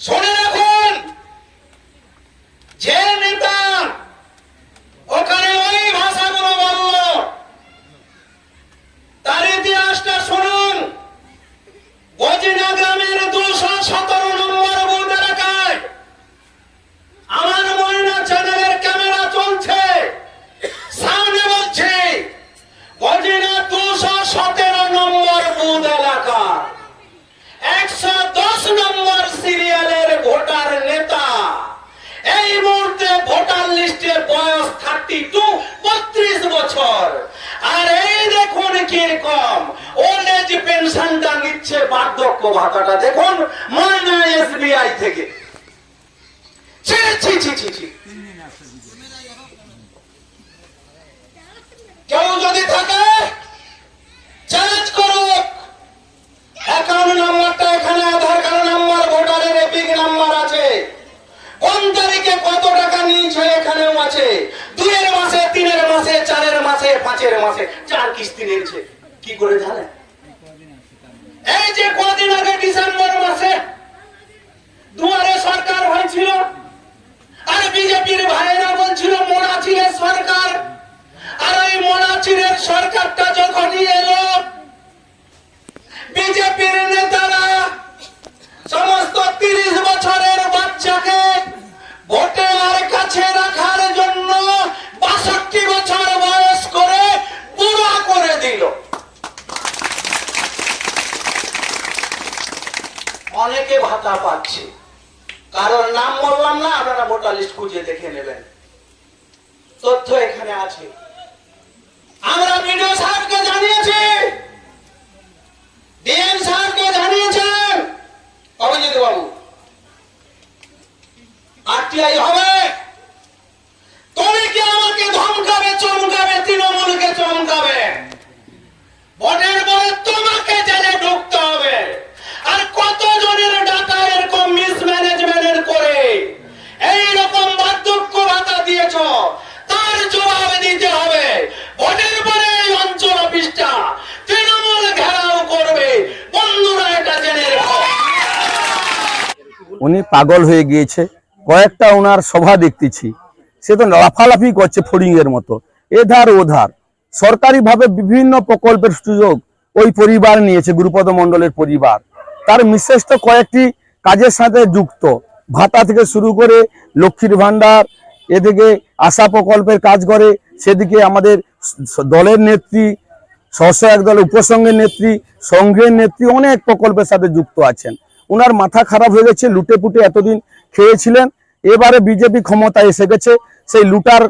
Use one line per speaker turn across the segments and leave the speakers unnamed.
それ বার্ধক্য ভাতাটা দেখুন ময়না এসবিআই থেকে। কেউ যদি থাকে চ্যালেঞ্জ করুক। অ্যাকাউন্ট নাম্বারটা এখানে আধার কার্ড নাম্বার ভোটারের এপিক নাম্বার আছে। কোন তারিখে কত টাকা নিয়েছে এখানেও আছে? দুইয়ের মাসে, তিনের মাসে, চারের মাসে, পাঁচের মাসে, চার কিস্তি নিয়েছে। কি করে জানেন? এই যে কদিন আগে ডিসেম্বর মাসে দুয়ারে সরকার হয়েছিল, আর বিজেপির ভাইরা বলছিল, মোনাচিরের সরকার। আর ওই মোনাচিরের সরকারটা যখনই এলো বিজেপির নেতারা সমস্ত তিরিশ বছরের বাচ্চাকে ভোটের কাছে রাখার জন্য বাষট্টি বছর বয়স করে বুড়া করে দিল অনেকে ভাতা পাচ্ছে। কারোর নাম বললাম না, আপনারা ভোটার লিস্ট খুঁজে দেখে নেবেন। তথ্য এখানে আছে। আমরা বিডিও সাহেবকে জানিয়েছি। ডিএম সাহেবকে জানিয়েছেন অভিজিৎ বাবু আরটিআই হবে তুমি কি আমাকে ধমকাবে চমকাবে তৃণমূলকে চমকাবে ভোটের পরে তোমাকে জেলে ঢুকতে হবে আর কত জনের ডাটা এরকম মিসম্যানেজমেন্ট করে এই রকম বার্ধক্য ভাতা দিয়েছ তার জবাব দিতে হবে ভোটের পরে এই অঞ্চল অফিসটা তৃণমূল ঘেরাও করবে বন্ধুরা এটা জেনে রেখো
উনি পাগল হয়ে গিয়েছে। কয়েকটা ওনার সভা দেখতেছি। সে তো লাফালাফি করছে ফড়িং এর মতো। এধার ওধার। সরকারিভাবে বিভিন্ন প্রকল্পের সুযোগ ওই পরিবার নিয়েছে, গুরুপদ মণ্ডলের পরিবার। তার মিসেস তো কয়েকটি কাজের সাথে যুক্ত। ভাতা থেকে শুরু করে লক্ষ্মীর ভান্ডার এদিকে আশা প্রকল্পের কাজ করে, সেদিকে আমাদের দলের নেত্রী স্বসহায়ক দলের উপসংঘের নেত্রী, সংঘের নেত্রী অনেক প্রকল্পের সাথে যুক্ত আছেন। ওনার মাথা খারাপ হয়ে গেছে, লুটে পুটে এতদিন খেয়েছিলেন। এবারে বিজেপি ক্ষমতায় এসে গেছে, সেই লুটার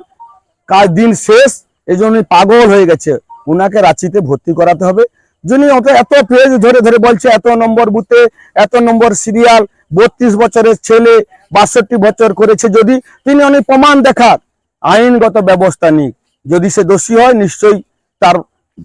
কাজ দিন শেষ এই পাগল হয়ে গেছে। ওনাকে রাঁচিতে ভর্তি করাতে হবে। যিনি অত এত পেজ ধরে ধরে বলছে, এত নম্বর বুথে, এত নম্বর সিরিয়াল বত্রিশ বছরের ছেলে, বাষট্টি বছর করেছে যদি, তিনি অনেক প্রমাণ দেখার। আইনগত ব্যবস্থা নিক। যদি সে দোষী হয়, নিশ্চয়ই তার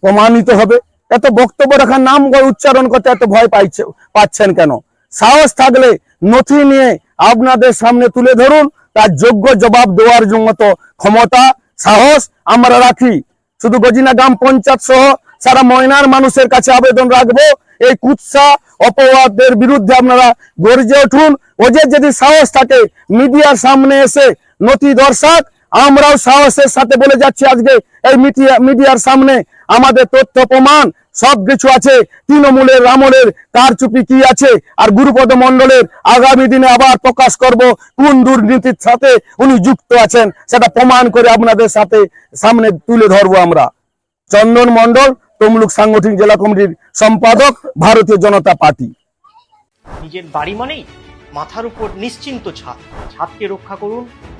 প্রমাণিত হবে। এত বক্তব্য রাখার নাম উচ্চারণ করতে এত ভয় পাইছে পাচ্ছেন কেন? সাহস থাকলে নথি নিয়ে আপনাদের সামনে তুলে ধরুন। তার যোগ্য জবাব দেওয়ার মতো ক্ষমতা, সাহস আমরা রাখি। শুধু গজিনা গ্রাম পঞ্চায়েত সহ সারা ময়নার মানুষের কাছে আবেদন রাখব। এই কুৎসা অপবাদের বিরুদ্ধে আপনারা গর্জে উঠুন। ওদের যদি সাহস থাকে, মিডিয়ার সামনে এসে নথি দর্শক আমরাও সাহসের সাথে বলে যাচ্ছি আজকে এই মিডিয়া মিডিয়ার সামনে। আমাদের তথ্য, প্রমাণ, সবকিছু আছে। তৃণমূলের রামলের কার চুপি কি আছে? আর গুরুপদ মন্ডলের আগামী দিনে আবার প্রকাশ করব কোন দুর্নীতির সাথে উনি যুক্ত আছেন, সেটা প্রমাণ করে আপনাদের সাথে সামনে তুলে ধরবো আমরা। চন্দন মন্ডল তমলুক সাংগঠনিক জেলা কমিটির সম্পাদক, ভারতীয় জনতা পার্টি।
নিজের বাড়ি মানেই মাথার উপর নিশ্চিন্ত ছাদ। ছাদকে রক্ষা করুন